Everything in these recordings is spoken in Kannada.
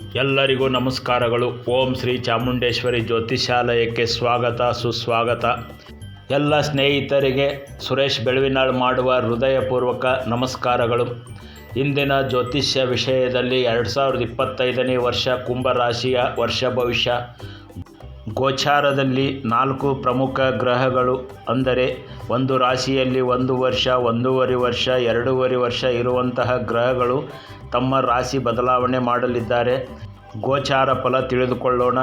ಎಲ್ಲರಿಗೂ ನಮಸ್ಕಾರಗಳು. ಓಂ ಶ್ರೀ ಚಾಮುಂಡೇಶ್ವರಿ ಜ್ಯೋತಿಷಾಲಯಕ್ಕೆ ಸ್ವಾಗತ, ಸುಸ್ವಾಗತ. ಎಲ್ಲ ಸ್ನೇಹಿತರಿಗೆ ಸುರೇಶ್ ಬೆಳವಿನಾಳ್ ಮಾಡುವ ಹೃದಯಪೂರ್ವಕ ನಮಸ್ಕಾರಗಳು. ಇಂದಿನ ಜ್ಯೋತಿಷ್ಯ ವಿಷಯದಲ್ಲಿ ಎರಡು ಸಾವಿರದ ಇಪ್ಪತ್ತೈದನೇ ವರ್ಷ ಕುಂಭರಾಶಿಯ ವರ್ಷ ಭವಿಷ್ಯ. ಗೋಚಾರದಲ್ಲಿ ನಾಲ್ಕು ಪ್ರಮುಖ ಗ್ರಹಗಳು ಅಂದರೆ ಒಂದು ರಾಶಿಯಲ್ಲಿ ಒಂದು ವರ್ಷ, ಒಂದೂವರೆ ವರ್ಷ, ಎರಡೂವರೆ ವರ್ಷ ಇರುವಂತಹ ಗ್ರಹಗಳು ತಮ್ಮ ರಾಶಿ ಬದಲಾವಣೆ ಮಾಡಲಿದ್ದಾರೆ. ಗೋಚಾರ ಫಲ ತಿಳಿದುಕೊಳ್ಳೋಣ.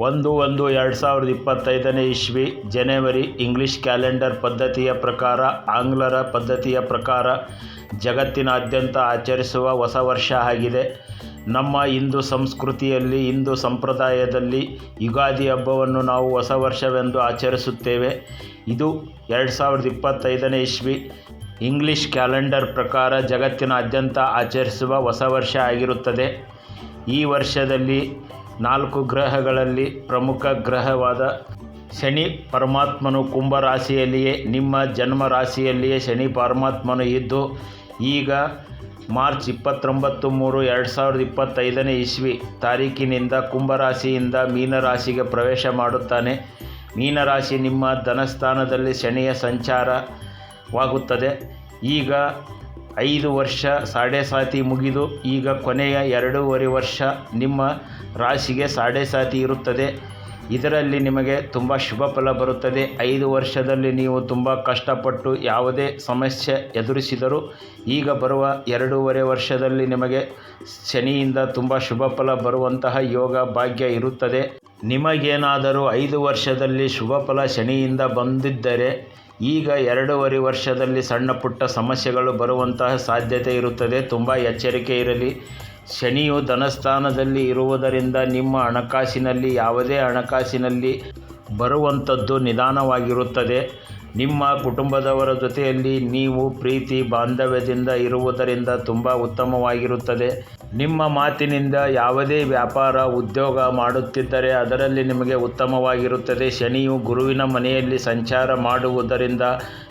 ಒಂದು ಒಂದು ಎರಡು ಸಾವಿರದ ಇಪ್ಪತ್ತೈದನೇ ಇಸ್ವಿ, ಜನವರಿ ಇಂಗ್ಲಿಷ್ ಕ್ಯಾಲೆಂಡರ್ ಪದ್ಧತಿಯ ಪ್ರಕಾರ, ಆಂಗ್ಲರ ಪದ್ಧತಿಯ ಪ್ರಕಾರ ಜಗತ್ತಿನಾದ್ಯಂತ ಆಚರಿಸುವ ಹೊಸ ವರ್ಷ ಆಗಿದೆ. ನಮ್ಮ ಹಿಂದೂ ಸಂಸ್ಕೃತಿಯಲ್ಲಿ, ಹಿಂದೂ ಸಂಪ್ರದಾಯದಲ್ಲಿ ಯುಗಾದಿ ಹಬ್ಬವನ್ನು ನಾವು ಹೊಸ ವರ್ಷವೆಂದು ಆಚರಿಸುತ್ತೇವೆ. ಇದು ಎರಡು ಸಾವಿರದ ಇಪ್ಪತ್ತೈದನೇ ಇಸ್ವಿ. ಇಂಗ್ಲಿಷ್ ಕ್ಯಾಲೆಂಡರ್ ಪ್ರಕಾರ ಜಗತ್ತಿನಾದ್ಯಂತ ಆಚರಿಸುವ ಹೊಸ ವರ್ಷ ಆಗಿರುತ್ತದೆ. ಈ ವರ್ಷದಲ್ಲಿ ನಾಲ್ಕು ಗ್ರಹಗಳಲ್ಲಿ ಪ್ರಮುಖ ಗ್ರಹವಾದ ಶನಿ ಪರಮಾತ್ಮನು ಕುಂಭ ರಾಶಿಯಲ್ಲಿಯೇ ನಿಮ್ಮ ಜನ್ಮ ರಾಶಿಯಲ್ಲಿಯೇ ಶನಿ ಪರಮಾತ್ಮನು ಇದ್ದು, ಈಗ ಮಾರ್ಚ್ ಇಪ್ಪತ್ತೊಂಬತ್ತು ಮೂರು ಎರಡು ಸಾವಿರದ ಇಪ್ಪತ್ತೈದನೇ ಇಸ್ವಿ ತಾರೀಕಿನಿಂದ ಕುಂಭರಾಶಿಯಿಂದ ಮೀನರಾಶಿಗೆ ಪ್ರವೇಶ ಮಾಡುತ್ತಾನೆ. ಮೀನರಾಶಿ ನಿಮ್ಮ ಧನಸ್ಥಾನದಲ್ಲಿ ಶನಿಯ ಸಂಚಾರವಾಗುತ್ತದೆ. ಈಗ ಐದು ವರ್ಷ ಸಾಡೆ ಸಾತಿ ಮುಗಿದು, ಈಗ ಕೊನೆಯ ಎರಡೂವರೆ ವರ್ಷ ನಿಮ್ಮ ರಾಶಿಗೆ ಸಾಡೆ ಸಾತಿ ಇರುತ್ತದೆ. ಇದರಲ್ಲಿ ನಿಮಗೆ ತುಂಬ ಶುಭ ಫಲ ಬರುತ್ತದೆ. ಐದು ವರ್ಷದಲ್ಲಿ ನೀವು ತುಂಬ ಕಷ್ಟಪಟ್ಟು ಯಾವುದೇ ಸಮಸ್ಯೆ ಎದುರಿಸಿದರೂ ಈಗ ಬರುವ ಎರಡೂವರೆ ವರ್ಷದಲ್ಲಿ ನಿಮಗೆ ಶನಿಯಿಂದ ತುಂಬ ಶುಭ ಫಲ ಬರುವಂತಹ ಯೋಗ ಭಾಗ್ಯ ಇರುತ್ತದೆ. ನಿಮಗೇನಾದರೂ ಐದು ವರ್ಷದಲ್ಲಿ ಶುಭ ಫಲ ಶನಿಯಿಂದ ಬಂದಿದ್ದರೆ ಈಗ ಎರಡೂವರೆ ವರ್ಷದಲ್ಲಿ ಸಣ್ಣ ಪುಟ್ಟ ಸಮಸ್ಯೆಗಳು ಬರುವಂತಹ ಸಾಧ್ಯತೆ ಇರುತ್ತದೆ. ತುಂಬ ಎಚ್ಚರಿಕೆ ಇರಲಿ. ಶನಿಯು ಧನಸ್ಥಾನದಲ್ಲಿ ಇರುವುದರಿಂದ ನಿಮ್ಮ ಹಣಕಾಸಿನಲ್ಲಿ, ಯಾವುದೇ ಹಣಕಾಸಿನಲ್ಲಿ ಬರುವಂಥದ್ದು ನಿಧಾನವಾಗಿರುತ್ತದೆ. ನಿಮ್ಮ ಕುಟುಂಬದವರ ಜೊತೆಯಲ್ಲಿ ನೀವು ಪ್ರೀತಿ, ಬಾಂಧವ್ಯದಿಂದ ಇರುವುದರಿಂದ ತುಂಬ ಉತ್ತಮವಾಗಿರುತ್ತದೆ. ನಿಮ್ಮ ಮಾತಿನಿಂದ ಯಾವುದೇ ವ್ಯಾಪಾರ, ಉದ್ಯೋಗ ಮಾಡುತ್ತಿದ್ದರೆ ಅದರಲ್ಲಿ ನಿಮಗೆ ಉತ್ತಮವಾಗಿರುತ್ತದೆ. ಶನಿಯು ಗುರುವಿನ ಮನೆಯಲ್ಲಿ ಸಂಚಾರ ಮಾಡುವುದರಿಂದ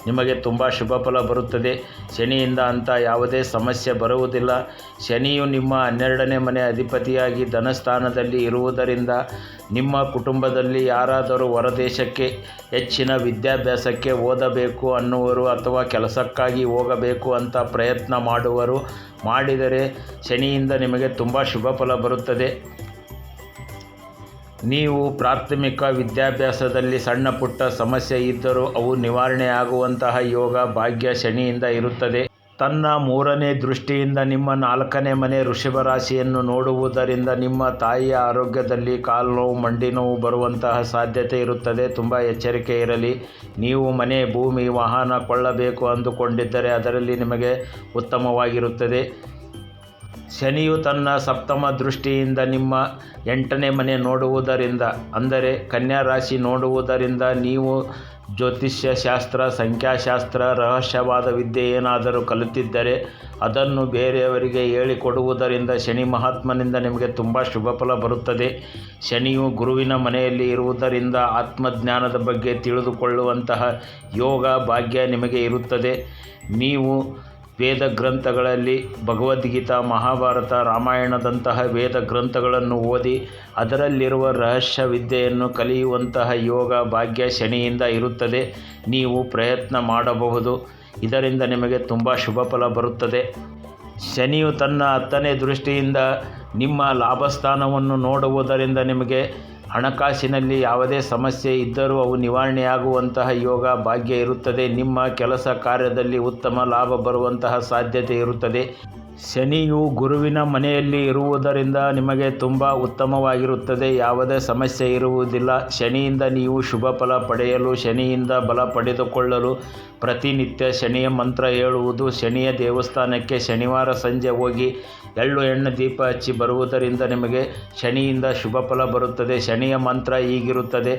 ನಿಮಗೆ ತುಂಬ ಶುಭ ಫಲ ಬರುತ್ತದೆ. ಶನಿಯಿಂದ ಅಂತ ಯಾವುದೇ ಸಮಸ್ಯೆ ಬರುವುದಿಲ್ಲ. ಶನಿಯು ನಿಮ್ಮ ಹನ್ನೆರಡನೇ ಮನೆ ಅಧಿಪತಿಯಾಗಿ ಧನಸ್ಥಾನದಲ್ಲಿ ಇರುವುದರಿಂದ ನಿಮ್ಮ ಕುಟುಂಬದಲ್ಲಿ ಯಾರಾದರೂ ಹೊರದೇಶಕ್ಕೆ, ಹೆಚ್ಚಿನ ವಿದ್ಯಾಭ್ಯಾಸಕ್ಕೆ ಓದಬೇಕು ಅನ್ನುವರು ಅಥವಾ ಕೆಲಸಕ್ಕಾಗಿ ಹೋಗಬೇಕು ಅಂತ ಪ್ರಯತ್ನ ಮಾಡುವರು, ಮಾಡಿದರೆ ಶನಿಯಿಂದ ನಿಮಗೆ ತುಂಬ ಶುಭ ಫಲ ಬರುತ್ತದೆ. ನೀವು ಪ್ರಾಥಮಿಕ ವಿದ್ಯಾಭ್ಯಾಸದಲ್ಲಿ ಸಣ್ಣ ಪುಟ್ಟ ಸಮಸ್ಯೆ ಇದ್ದರೂ ಅವು ನಿವಾರಣೆಯಾಗುವಂತಹ ಯೋಗ ಭಾಗ್ಯ ಶನಿಯಿಂದ ಇರುತ್ತದೆ. ತನ್ನ ಮೂರನೇ ದೃಷ್ಟಿಯಿಂದ ನಿಮ್ಮ ನಾಲ್ಕನೇ ಮನೆ ವೃಷಭ ರಾಶಿಯನ್ನು ನೋಡುವುದರಿಂದ ನಿಮ್ಮ ತಾಯಿಯ ಆರೋಗ್ಯದಲ್ಲಿ ಕಾಲು ನೋವು ಮಂಡಿ ನೋವು ಬರುವಂತಹ ಸಾಧ್ಯತೆ ಇರುತ್ತದೆ. ತುಂಬ ಎಚ್ಚರಿಕೆ ಇರಲಿ. ನೀವು ಮನೆ, ಭೂಮಿ, ವಾಹನ ಕೊಳ್ಳಬೇಕು ಅಂದುಕೊಂಡಿದ್ದರೆ ಅದರಲ್ಲಿ ನಿಮಗೆ ಉತ್ತಮವಾಗಿರುತ್ತದೆ. ಶನಿಯು ತನ್ನ ಸಪ್ತಮ ದೃಷ್ಟಿಯಿಂದ ನಿಮ್ಮ ಎಂಟನೇ ಮನೆ ನೋಡುವುದರಿಂದ, ಅಂದರೆ ಕನ್ಯಾ ರಾಶಿ ನೋಡುವುದರಿಂದ ನೀವು ಜ್ಯೋತಿಷ್ಯ ಶಾಸ್ತ್ರ, ಸಂಖ್ಯಾಶಾಸ್ತ್ರ, ರಹಸ್ಯವಾದ ವಿದ್ಯೆ ಏನಾದರೂ ಕಲಿತಿದ್ದರೆ ಅದನ್ನು ಬೇರೆಯವರಿಗೆ ಹೇಳಿಕೊಡುವುದರಿಂದ ಶನಿ ಮಹಾತ್ಮನಿಂದ ನಿಮಗೆ ತುಂಬ ಶುಭ ಫಲ ಬರುತ್ತದೆ. ಶನಿಯು ಗುರುವಿನ ಮನೆಯಲ್ಲಿ ಇರುವುದರಿಂದ ಆತ್ಮಜ್ಞಾನದ ಬಗ್ಗೆ ತಿಳಿದುಕೊಳ್ಳುವಂತಹ ಯೋಗ ಭಾಗ್ಯ ನಿಮಗೆ ಇರುತ್ತದೆ. ನೀವು ವೇದ ಗ್ರಂಥಗಳಲ್ಲಿ ಭಗವದ್ಗೀತಾ, ಮಹಾಭಾರತ, ರಾಮಾಯಣದಂತಹ ವೇದ ಗ್ರಂಥಗಳನ್ನು ಓದಿ ಅದರಲ್ಲಿರುವ ರಹಸ್ಯ ವಿದ್ಯೆಯನ್ನು ಕಲಿಯುವಂತಹ ಯೋಗ ಭಾಗ್ಯ ಶನಿಯಿಂದ ಇರುತ್ತದೆ. ನೀವು ಪ್ರಯತ್ನ ಮಾಡಬಹುದು. ಇದರಿಂದ ನಿಮಗೆ ತುಂಬ ಶುಭ ಫಲ ಬರುತ್ತದೆ. ಶನಿಯು ತನ್ನ ಹತ್ತನೇ ದೃಷ್ಟಿಯಿಂದ ನಿಮ್ಮ ಲಾಭಸ್ಥಾನವನ್ನು ನೋಡುವುದರಿಂದ ನಿಮಗೆ ಹಣಕಾಸಿನಲ್ಲಿ ಯಾವುದೇ ಸಮಸ್ಯೆ ಇದ್ದರೂ ಅವು ನಿವಾರಣೆಯಾಗುವಂತಹ ಯೋಗ ಭಾಗ್ಯ ಇರುತ್ತದೆ. ನಿಮ್ಮ ಕೆಲಸ ಕಾರ್ಯದಲ್ಲಿ ಉತ್ತಮ ಲಾಭ ಬರುವಂತಹ ಸಾಧ್ಯತೆ ಇರುತ್ತದೆ. ಶನಿಯು ಗುರುವಿನ ಮನೆಯಲ್ಲಿ ಇರುವುದರಿಂದ ನಿಮಗೆ ತುಂಬ ಉತ್ತಮವಾಗಿರುತ್ತದೆ, ಯಾವುದೇ ಸಮಸ್ಯೆ ಇರುವುದಿಲ್ಲ. ಶನಿಯಿಂದ ನೀವು ಶುಭ ಫಲ ಪಡೆಯಲು, ಶನಿಯಿಂದ ಬಲ ಪಡೆದುಕೊಳ್ಳಲು ಪ್ರತಿನಿತ್ಯ ಶನಿಯ ಮಂತ್ರ ಹೇಳುವುದು. ಶನಿಯ ದೇವಸ್ಥಾನಕ್ಕೆ ಶನಿವಾರ ಸಂಜೆ ಹೋಗಿ ಎಳ್ಳು ಎಣ್ಣೆ ದೀಪ ಹಚ್ಚಿ ಬರುವುದರಿಂದ ನಿಮಗೆ ಶನಿಯಿಂದ ಶುಭ ಫಲ ಬರುತ್ತದೆ. ಶನಿಯ ಮಂತ್ರ ಹೀಗಿರುತ್ತದೆ.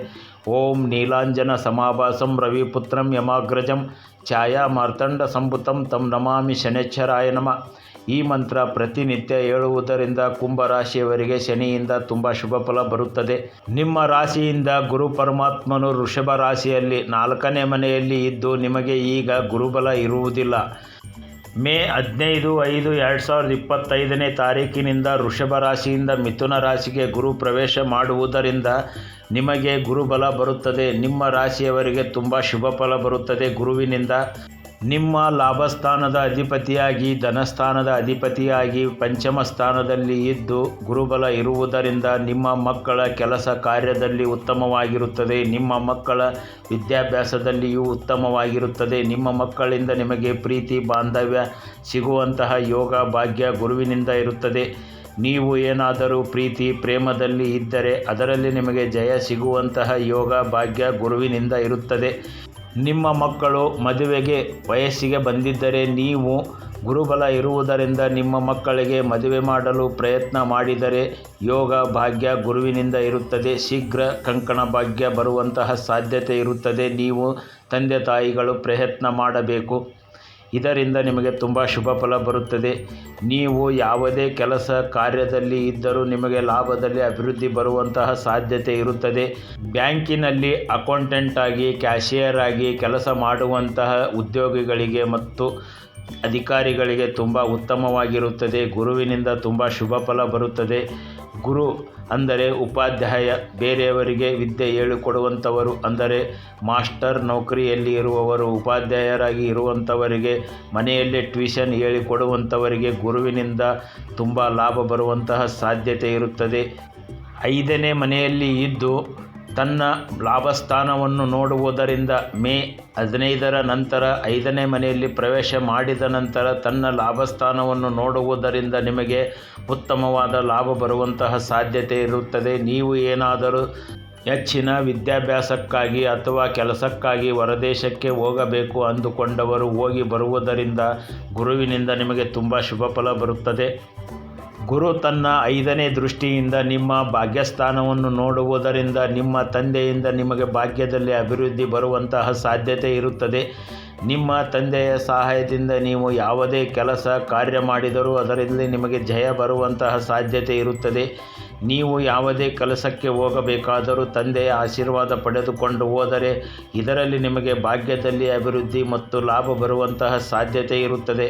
ಓಂ ನೀಲಾಂಜನ ಸಮಾಭಾಸಂ ರವಿಪುತ್ರಂ ಯಮಾಗ್ರಜಂ ಛಾಯಾ ಮಾರ್ತಂಡ ಸಂಭುತಂ ತಂ ನಮಾಮಿ ಶನೇಶ್ವರಾಯ ನಮ. ಈ ಮಂತ್ರ ಪ್ರತಿನಿತ್ಯ ಹೇಳುವುದರಿಂದ ಕುಂಭರಾಶಿಯವರಿಗೆ ಶನಿಯಿಂದ ತುಂಬ ಶುಭ ಫಲ ಬರುತ್ತದೆ. ನಿಮ್ಮ ರಾಶಿಯಿಂದ ಗುರು ಪರಮಾತ್ಮನು ವೃಷಭ ರಾಶಿಯಲ್ಲಿ ನಾಲ್ಕನೇ ಮನೆಯಲ್ಲಿ ಇದ್ದು ನಿಮಗೆ ಈಗ ಗುರುಬಲ ಇರುವುದಿಲ್ಲ. ಮೇ ಹದಿನೈದು ಐದು ಎರಡು ಸಾವಿರದ ಇಪ್ಪತ್ತೈದನೇ ತಾರೀಕಿನಿಂದ ವೃಷಭ ರಾಶಿಯಿಂದ ಮಿಥುನ ರಾಶಿಗೆ ಗುರು ಪ್ರವೇಶ ಮಾಡುವುದರಿಂದ ನಿಮಗೆ ಗುರುಬಲ ಬರುತ್ತದೆ. ನಿಮ್ಮ ರಾಶಿಯವರಿಗೆ ತುಂಬ ಶುಭ ಫಲ ಬರುತ್ತದೆ ಗುರುವಿನಿಂದ. ನಿಮ್ಮ ಲಾಭಸ್ಥಾನದ ಅಧಿಪತಿಯಾಗಿ, ಧನಸ್ಥಾನದ ಅಧಿಪತಿಯಾಗಿ, ಪಂಚಮ ಸ್ಥಾನದಲ್ಲಿ ಇದ್ದು ಗುರುಬಲ ಇರುವುದರಿಂದ ನಿಮ್ಮ ಮಕ್ಕಳ ಕೆಲಸ ಕಾರ್ಯದಲ್ಲಿ ಉತ್ತಮವಾಗಿರುತ್ತದೆ. ನಿಮ್ಮ ಮಕ್ಕಳ ವಿದ್ಯಾಭ್ಯಾಸದಲ್ಲಿಯೂ ಉತ್ತಮವಾಗಿರುತ್ತದೆ. ನಿಮ್ಮ ಮಕ್ಕಳಿಂದ ನಿಮಗೆ ಪ್ರೀತಿ, ಬಾಂಧವ್ಯ ಸಿಗುವಂತಹ ಯೋಗ, ಭಾಗ್ಯ ಗುರುವಿನಿಂದ ಇರುತ್ತದೆ. ನೀವು ಏನಾದರೂ ಪ್ರೀತಿ, ಪ್ರೇಮದಲ್ಲಿ ಇದ್ದರೆ ಅದರಲ್ಲಿ ನಿಮಗೆ ಜಯ ಸಿಗುವಂತಹ ಯೋಗ, ಭಾಗ್ಯ ಗುರುವಿನಿಂದ ಇರುತ್ತದೆ. ನಿಮ್ಮ ಮಕ್ಕಳು ಮದುವೆಗೆ ವಯಸ್ಸಿಗೆ ಬಂದಿದ್ದರೆ ನೀವು ಗುರುಬಲ ಇರುವುದರಿಂದ ನಿಮ್ಮ ಮಕ್ಕಳಿಗೆ ಮದುವೆ ಮಾಡಲು ಪ್ರಯತ್ನ ಮಾಡಿದರೆ ಯೋಗ ಭಾಗ್ಯ ಗುರುವಿನಿಂದ ಇರುತ್ತದೆ. ಶೀಘ್ರ ಕಂಕಣ ಭಾಗ್ಯ ಬರುವಂತಹ ಸಾಧ್ಯತೆ ಇರುತ್ತದೆ. ನೀವು ತಂದೆ ತಾಯಿಗಳು ಪ್ರಯತ್ನ ಮಾಡಬೇಕು. ಇದರಿಂದ ನಿಮಗೆ ತುಂಬ ಶುಭ ಫಲ ಬರುತ್ತದೆ. ನೀವು ಯಾವುದೇ ಕೆಲಸ ಕಾರ್ಯದಲ್ಲಿ ಇದ್ದರೂ ನಿಮಗೆ ಲಾಭದಲ್ಲಿ ಅಭಿವೃದ್ಧಿ ಬರುವಂತಹ ಸಾಧ್ಯತೆ ಇರುತ್ತದೆ. ಬ್ಯಾಂಕಿನಲ್ಲಿ ಅಕೌಂಟೆಂಟ್ ಆಗಿ, ಕ್ಯಾಶಿಯರ್ ಆಗಿ ಕೆಲಸ ಮಾಡುವಂತಹ ಉದ್ಯೋಗಿಗಳಿಗೆ ಮತ್ತು ಅಧಿಕಾರಿಗಳಿಗೆ ತುಂಬ ಉತ್ತಮವಾಗಿರುತ್ತದೆ. ಗುರುವಿನಿಂದ ತುಂಬ ಶುಭ ಫಲ ಬರುತ್ತದೆ. ಗುರು ಅಂದರೆ ಉಪಾಧ್ಯಾಯ, ಬೇರೆಯವರಿಗೆ ವಿದ್ಯೆ ಹೇಳಿಕೊಡುವಂಥವರು, ಅಂದರೆ ಮಾಸ್ಟರ್ ನೌಕರಿಯಲ್ಲಿ ಇರುವವರು, ಉಪಾಧ್ಯಾಯರಾಗಿ ಇರುವಂಥವರಿಗೆ, ಮನೆಯಲ್ಲೇ ಟ್ಯೂಷನ್ ಹೇಳಿಕೊಡುವಂಥವರಿಗೆ ಗುರುವಿನಿಂದ ತುಂಬ ಲಾಭ ಬರುವಂತಹ ಸಾಧ್ಯತೆ ಇರುತ್ತದೆ. ಐದನೇ ಮನೆಯಲ್ಲಿ ಇದ್ದು ತನ್ನ ಲಾಭಸ್ಥಾನವನ್ನು ನೋಡುವುದರಿಂದ ಮೇ ಹದಿನೈದರ ನಂತರ ಐದನೇ ಮನೆಯಲ್ಲಿ ಪ್ರವೇಶ ಮಾಡಿದ ನಂತರ ತನ್ನ ಲಾಭಸ್ಥಾನವನ್ನು ನೋಡುವುದರಿಂದ ನಿಮಗೆ ಉತ್ತಮವಾದ ಲಾಭ ಬರುವಂತಹ ಸಾಧ್ಯತೆ ಇರುತ್ತದೆ. ನೀವು ಏನಾದರೂ ಹೆಚ್ಚಿನ ವಿದ್ಯಾಭ್ಯಾಸಕ್ಕಾಗಿ ಅಥವಾ ಕೆಲಸಕ್ಕಾಗಿ ಹೊರದೇಶಕ್ಕೆ ಹೋಗಬೇಕು ಅಂದುಕೊಂಡವರು ಹೋಗಿ ಬರುವುದರಿಂದ ಗುರುವಿನಿಂದ ನಿಮಗೆ ತುಂಬ ಶುಭ ಫಲ ಬರುತ್ತದೆ. ಗುರು ತನ್ನ ಐದನೇ ದೃಷ್ಟಿಯಿಂದ ನಿಮ್ಮ ಭಾಗ್ಯಸ್ಥಾನವನ್ನು ನೋಡುವುದರಿಂದ ನಿಮ್ಮ ತಂದೆಯಿಂದ ನಿಮಗೆ ಭಾಗ್ಯದಲ್ಲಿ ಅಭಿವೃದ್ಧಿ ಬರುವಂತಹ ಸಾಧ್ಯತೆ ಇರುತ್ತದೆ. ನಿಮ್ಮ ತಂದೆಯ ಸಹಾಯದಿಂದ ನೀವು ಯಾವುದೇ ಕೆಲಸ, ಕಾರ್ಯ ಮಾಡಿದರೂ ಅದರಲ್ಲಿ ನಿಮಗೆ ಜಯ ಬರುವಂತಹ ಸಾಧ್ಯತೆ ಇರುತ್ತದೆ. ನೀವು ಯಾವುದೇ ಕೆಲಸಕ್ಕೆ ಹೋಗಬೇಕಾದರೂ ತಂದೆಯ ಆಶೀರ್ವಾದ ಪಡೆದುಕೊಂಡು ಹೋದರೆ ಇದರಲ್ಲಿ ನಿಮಗೆ ಭಾಗ್ಯದಲ್ಲಿ ಅಭಿವೃದ್ಧಿ ಮತ್ತು ಲಾಭ ಬರುವಂತಹ ಸಾಧ್ಯತೆ ಇರುತ್ತದೆ.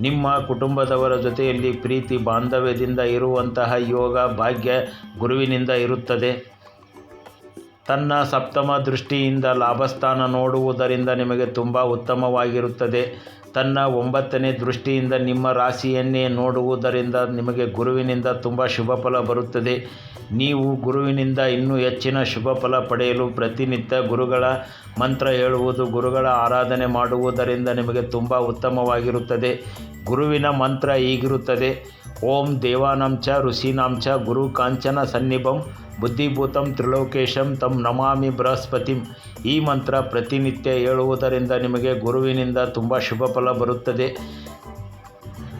ನಿಮ್ಮ ಕುಟುಂಬದವರ ಜೊತೆಯಲ್ಲಿ ಪ್ರೀತಿ ಬಾಂಧವ್ಯದಿಂದ ಇರುವಂತಹ ಯೋಗ ಭಾಗ್ಯ ಗುರುವಿನಿಂದ ಇರುತ್ತದೆ. ತನ್ನ ಸಪ್ತಮ ದೃಷ್ಟಿಯಿಂದ ಲಾಭಸ್ಥಾನ ನೋಡುವುದರಿಂದ ನಿಮಗೆ ತುಂಬ ಉತ್ತಮವಾಗಿರುತ್ತದೆ. ತನ್ನ ಒಂಬತ್ತನೇ ದೃಷ್ಟಿಯಿಂದ ನಿಮ್ಮ ರಾಶಿಯನ್ನೇ ನೋಡುವುದರಿಂದ ನಿಮಗೆ ಗುರುವಿನಿಂದ ತುಂಬ ಶುಭ ಫಲ ಬರುತ್ತದೆ. ನೀವು ಗುರುವಿನಿಂದ ಇನ್ನೂ ಹೆಚ್ಚಿನ ಶುಭ ಫಲ ಪಡೆಯಲು ಪ್ರತಿನಿತ್ಯ ಗುರುಗಳ ಮಂತ್ರ ಹೇಳುವುದು, ಗುರುಗಳ ಆರಾಧನೆ ಮಾಡುವುದರಿಂದ ನಿಮಗೆ ತುಂಬ ಉತ್ತಮವಾಗಿರುತ್ತದೆ. ಗುರುವಿನ ಮಂತ್ರ ಹೀಗಿರುತ್ತದೆ. ಓಂ ದೇವಾನಾಂಚ ಋಷೀನಾಂಚ ಗುರು ಕಾಂಚನ ಸನ್ನಿಭಂ ಬುದ್ಧಿಭೂತಂ ತ್ರಿಲೋಕೇಶಂ ತಂ ನಮಾಮಿ ಬೃಹಸ್ಪತಿಂ. ಈ ಮಂತ್ರ ಪ್ರತಿನಿತ್ಯ ಹೇಳುವುದರಿಂದ ನಿಮಗೆ ಗುರುವಿನಿಂದ ತುಂಬ ಶುಭ ಫಲ ಬರುತ್ತದೆ.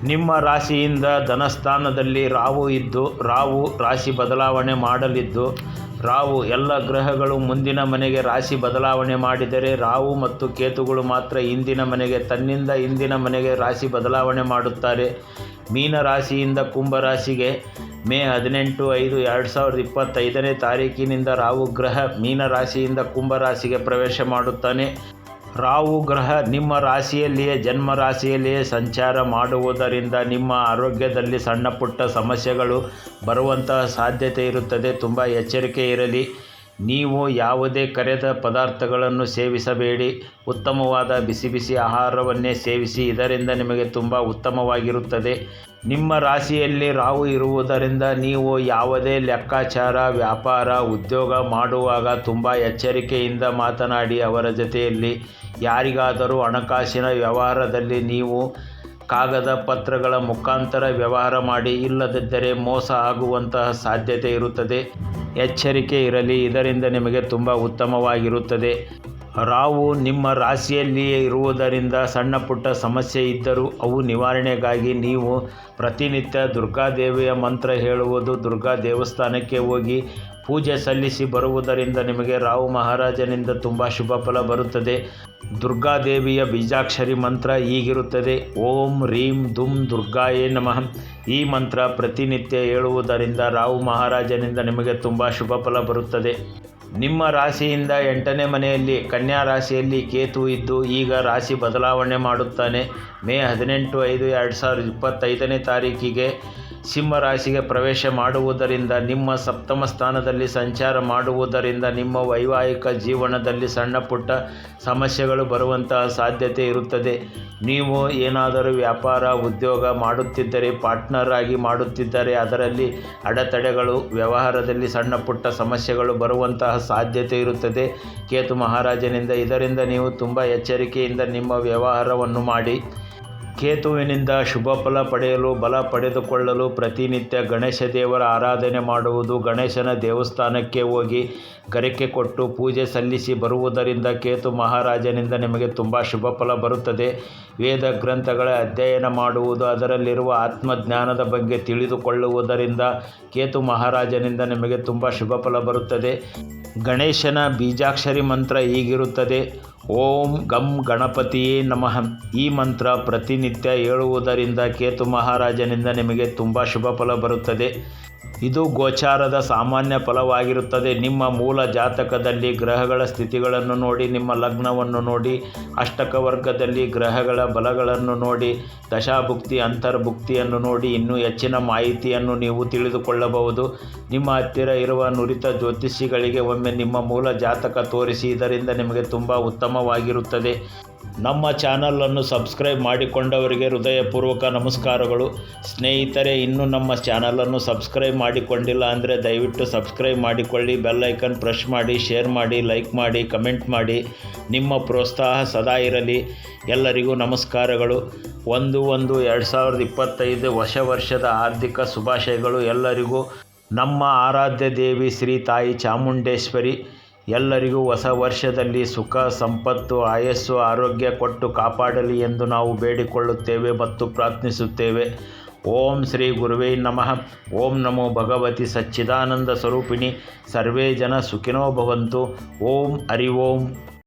ನಿಮ್ಮ ರಾಶಿಯಿಂದ ಧನಸ್ಥಾನದಲ್ಲಿ ರಾವು ಇದ್ದು ರಾವು ರಾಶಿ ಬದಲಾವಣೆ ಮಾಡಲಿದ್ದು ರಾವು ಎಲ್ಲ ಗ್ರಹಗಳು ಮುಂದಿನ ಮನೆಗೆ ರಾಶಿ ಬದಲಾವಣೆ ಮಾಡಿದರೆ ರಾವು ಮತ್ತು ಕೇತುಗಳು ಮಾತ್ರ ಇಂದಿನ ಮನೆಗೆ, ತನ್ನಿಂದ ಇಂದಿನ ಮನೆಗೆ ರಾಶಿ ಬದಲಾವಣೆ ಮಾಡುತ್ತಾರೆ. ಮೀನ ರಾಶಿಯಿಂದ ಕುಂಭ ರಾಶಿಗೆ ಮೇ ಹದಿನೆಂಟು ಐದು ಎರಡು ಸಾವಿರದ ಇಪ್ಪತ್ತೈದನೇ ತಾರೀಕಿನಿಂದ ರಾಹು ಗ್ರಹ ಮೀನ ರಾಶಿಯಿಂದ ಕುಂಭ ರಾಶಿಗೆ ಪ್ರವೇಶ ಮಾಡುತ್ತಾನೆ. ರಾಹು ಗ್ರಹ ನಿಮ್ಮ ರಾಶಿಯಲ್ಲಿಯೇ, ಜನ್ಮ ರಾಶಿಯಲ್ಲಿಯೇ ಸಂಚಾರ ಮಾಡುವುದರಿಂದ ನಿಮ್ಮ ಆರೋಗ್ಯದಲ್ಲಿ ಸಣ್ಣ ಪುಟ್ಟ ಸಮಸ್ಯೆಗಳು ಬರುವಂತಹ ಸಾಧ್ಯತೆ ಇರುತ್ತದೆ. ತುಂಬ ಎಚ್ಚರಿಕೆ ಇರಲಿ. ನೀವು ಯಾವುದೇ ಕರೆದ ಪದಾರ್ಥಗಳನ್ನು ಸೇವಿಸಬೇಡಿ. ಉತ್ತಮವಾದ ಬಿಸಿ ಬಿಸಿ ಆಹಾರವನ್ನೇ ಸೇವಿಸಿ, ಇದರಿಂದ ನಿಮಗೆ ತುಂಬ ಉತ್ತಮವಾಗಿರುತ್ತದೆ. ನಿಮ್ಮ ರಾಶಿಯಲ್ಲಿ ರಾಹು ಇರುವುದರಿಂದ ನೀವು ಯಾವುದೇ ಲೆಕ್ಕಾಚಾರ, ವ್ಯಾಪಾರ, ಉದ್ಯೋಗ ಮಾಡುವಾಗ ತುಂಬ ಎಚ್ಚರಿಕೆಯಿಂದ ಮಾತನಾಡಿ ಅವರ ಜೊತೆಯಲ್ಲಿ. ಯಾರಿಗಾದರೂ ಹಣಕಾಸಿನ ವ್ಯವಹಾರದಲ್ಲಿ ನೀವು ಕಾಗದ ಪತ್ರಗಳ ಮುಖಾಂತರ ವ್ಯವಹಾರ ಮಾಡಿ ಇಲ್ಲದಿದ್ದರೆ ಮೋಸ ಆಗುವಂತಹ ಸಾಧ್ಯತೆ ಇರುತ್ತದೆ. ಎಚ್ಚರಿಕೆ ಇರಲಿ, ಇದರಿಂದ ನಿಮಗೆ ತುಂಬ ಉತ್ತಮವಾಗಿರುತ್ತದೆ. ರಾವು ನಿಮ್ಮ ರಾಶಿಯಲ್ಲಿಯೇ ಇರುವುದರಿಂದ ಸಣ್ಣ ಪುಟ್ಟ ಸಮಸ್ಯೆ ಇದ್ದರೂ ಅವು ನಿವಾರಣೆಗಾಗಿ ನೀವು ಪ್ರತಿನಿತ್ಯ ದುರ್ಗಾದೇವಿಯ ಮಂತ್ರ ಹೇಳುವುದು. ದುರ್ಗಾ ದೇವಸ್ಥಾನಕ್ಕೆ ಹೋಗಿ ಪೂಜೆ ಸಲ್ಲಿಸಿ ಬರುವುದರಿಂದ ನಿಮಗೆ ರಾವು ಮಹಾರಾಜನಿಂದ ತುಂಬ ಶುಭ ಫಲ ಬರುತ್ತದೆ. ದುರ್ಗಾದೇವಿಯ ಬೀಜಾಕ್ಷರಿ ಮಂತ್ರ ಹೀಗಿರುತ್ತದೆ. ಓಂ ರೀಂ ದುಂ ದುರ್ಗಾಯೇ ನಮಃ. ಈ ಮಂತ್ರ ಪ್ರತಿನಿತ್ಯ ಹೇಳುವುದರಿಂದ ರಾವು ಮಹಾರಾಜನಿಂದ ನಿಮಗೆ ತುಂಬ ಶುಭ ಫಲ ಬರುತ್ತದೆ. ನಿಮ್ಮ ರಾಶಿಯಿಂದ ಎಂಟನೇ ಮನೆಯಲ್ಲಿ ಕನ್ಯಾ ರಾಶಿಯಲ್ಲಿ ಕೇತು ಇದ್ದು ಈಗ ರಾಶಿ ಬದಲಾವಣೆ ಮಾಡುತ್ತಾನೆ. ಮೇ ಹದಿನೆಂಟು ಐದು, ಎರಡು ಸಾವಿರದ ಇಪ್ಪತ್ತೈದನೇ ತಾರೀಕಿಗೆ ಸಿಂಹ ರಾಶಿಗೆ ಪ್ರವೇಶ ಮಾಡುವುದರಿಂದ, ನಿಮ್ಮ ಸಪ್ತಮ ಸ್ಥಾನದಲ್ಲಿ ಸಂಚಾರ ಮಾಡುವುದರಿಂದ ನಿಮ್ಮ ವೈವಾಹಿಕ ಜೀವನದಲ್ಲಿ ಸಣ್ಣ ಪುಟ್ಟ ಸಮಸ್ಯೆಗಳು ಬರುವಂತಹ ಸಾಧ್ಯತೆ ಇರುತ್ತದೆ. ನೀವು ಏನಾದರೂ ವ್ಯಾಪಾರ, ಉದ್ಯೋಗ ಮಾಡುತ್ತಿದ್ದರೆ, ಪಾರ್ಟ್ನರ್ ಆಗಿ ಮಾಡುತ್ತಿದ್ದರೆ, ಅದರಲ್ಲಿ ಅಡೆತಡೆಗಳು, ವ್ಯವಹಾರದಲ್ಲಿ ಸಣ್ಣ ಪುಟ್ಟ ಸಮಸ್ಯೆಗಳು ಬರುವಂತಹ ಸಾಧ್ಯತೆ ಇರುತ್ತದೆ. ಕೇತು ಮಹಾರಾಜನಿಂದ ಇದರಿಂದ ನೀವು ತುಂಬ ಎಚ್ಚರಿಕೆಯಿಂದ ನಿಮ್ಮ ವ್ಯವಹಾರವನ್ನು ಮಾಡಿ. ಕೇತುವಿನಿಂದ ಶುಭ ಫಲ ಪಡೆಯಲು, ಬಲ ಪಡೆದುಕೊಳ್ಳಲು ಪ್ರತಿನಿತ್ಯ ಗಣೇಶ ದೇವರ ಆರಾಧನೆ ಮಾಡುವುದು ಗಣೇಶನ ದೇವಸ್ಥಾನಕ್ಕೆ ಹೋಗಿ ಗರಿಕೆ ಕೊಟ್ಟು ಪೂಜೆ ಸಲ್ಲಿಸಿ ಬರುವುದರಿಂದ ಕೇತು ಮಹಾರಾಜನಿಂದ ನಿಮಗೆ ತುಂಬ ಶುಭ ಫಲ ಬರುತ್ತದೆ. ವೇದ ಗ್ರಂಥಗಳ ಅಧ್ಯಯನ ಮಾಡುವುದು, ಅದರಲ್ಲಿರುವ ಆತ್ಮಜ್ಞಾನದ ಬಗ್ಗೆ ತಿಳಿದುಕೊಳ್ಳುವುದರಿಂದ ಕೇತು ಮಹಾರಾಜನಿಂದ ನಿಮಗೆ ತುಂಬ ಶುಭ ಫಲ ಬರುತ್ತದೆ. ಗಣೇಶನ ಬೀಜಾಕ್ಷರಿ ಮಂತ್ರ ಹೀಗಿರುತ್ತದೆ. ಓಂ ಗಂ ಗಣಪತಿಯೇ ನಮಃ. ಈ ಮಂತ್ರ ಪ್ರತಿನಿತ್ಯ ಹೇಳುವುದರಿಂದ ಕೇತು ಮಹಾರಾಜನಿಂದ ನಿಮಗೆ ತುಂಬ ಶುಭ ಫಲ ಬರುತ್ತದೆ. ಇದು ಗೋಚಾರದ ಸಾಮಾನ್ಯ ಫಲವಾಗಿರುತ್ತದೆ. ನಿಮ್ಮ ಮೂಲ ಜಾತಕದಲ್ಲಿ ಗ್ರಹಗಳ ಸ್ಥಿತಿಗಳನ್ನು ನೋಡಿ, ನಿಮ್ಮ ಲಗ್ನವನ್ನು ನೋಡಿ ಅಷ್ಟಕ ವರ್ಗದಲ್ಲಿ ಗ್ರಹಗಳ ಬಲಗಳನ್ನು ನೋಡಿ, ದಶಾಭುಕ್ತಿ, ಅಂತರ್ಭುಕ್ತಿಯನ್ನು ನೋಡಿ, ಇನ್ನೂ ಹೆಚ್ಚಿನ ಮಾಹಿತಿಯನ್ನು ನೀವು ತಿಳಿದುಕೊಳ್ಳಬಹುದು. ನಿಮ್ಮ ಹತ್ತಿರ ಇರುವ ನುರಿತ ಜ್ಯೋತಿಷಿಗಳಿಗೆ ಒಮ್ಮೆ ನಿಮ್ಮ ಮೂಲ ಜಾತಕ ತೋರಿಸಿ, ಇದರಿಂದ ನಿಮಗೆ ತುಂಬ ಉತ್ತಮವಾಗಿರುತ್ತದೆ. ನಮ್ಮ ಚಾನಲನ್ನು ಸಬ್ಸ್ಕ್ರೈಬ್ ಮಾಡಿಕೊಂಡವರಿಗೆ ಹೃದಯಪೂರ್ವಕ ನಮಸ್ಕಾರಗಳು. ಸ್ನೇಹಿತರೆ, ಇನ್ನೂ ನಮ್ಮ ಚಾನಲನ್ನು ಸಬ್ಸ್ಕ್ರೈಬ್ ಮಾಡಿಕೊಂಡಿಲ್ಲ ಅಂದರೆ ದಯವಿಟ್ಟು ಸಬ್ಸ್ಕ್ರೈಬ್ ಮಾಡಿಕೊಳ್ಳಿ, ಬೆಲ್ ಐಕನ್ ಪ್ರೆಸ್ ಮಾಡಿ, ಶೇರ್ ಮಾಡಿ, ಲೈಕ್ ಮಾಡಿ, ಕಮೆಂಟ್ ಮಾಡಿ. ನಿಮ್ಮ ಪ್ರೋತ್ಸಾಹ ಸದಾ ಇರಲಿ. ಎಲ್ಲರಿಗೂ ನಮಸ್ಕಾರಗಳು. ಒಂದು ಒಂದು ಎರಡು ಸಾವಿರದ ಇಪ್ಪತ್ತೈದು ಹೊಸ ವರ್ಷದ ಆರ್ಥಿಕ ಶುಭಾಶಯಗಳು ಎಲ್ಲರಿಗೂ. ನಮ್ಮ ಆರಾಧ್ಯ ದೇವಿ ಶ್ರೀ ತಾಯಿ ಚಾಮುಂಡೇಶ್ವರಿ. ಎಲ್ಲರಿಗೂ ಹೊಸ ವರ್ಷದಲ್ಲಿ ಸುಖ, ಸಂಪತ್ತು, ಆಯಸ್ಸು, ಆರೋಗ್ಯ ಕೊಟ್ಟು ಕಾಪಾಡಲಿ ಎಂದು ನಾವು ಬೇಡಿಕೊಳ್ಳುತ್ತೇವೆ ಮತ್ತು ಪ್ರಾರ್ಥಿಸುತ್ತೇವೆ. ಓಂ ಶ್ರೀ ಗುರುವೇ ನಮಃ. ಓಂ ನಮೋ ಭಗವತಿ ಸಚ್ಚಿದಾನಂದ ಸ್ವರೂಪಿಣಿ. ಸರ್ವೇ ಜನ ಸುಖಿನೋ ಭವಂತು. ಓಂ ಹರಿ ಓಂ.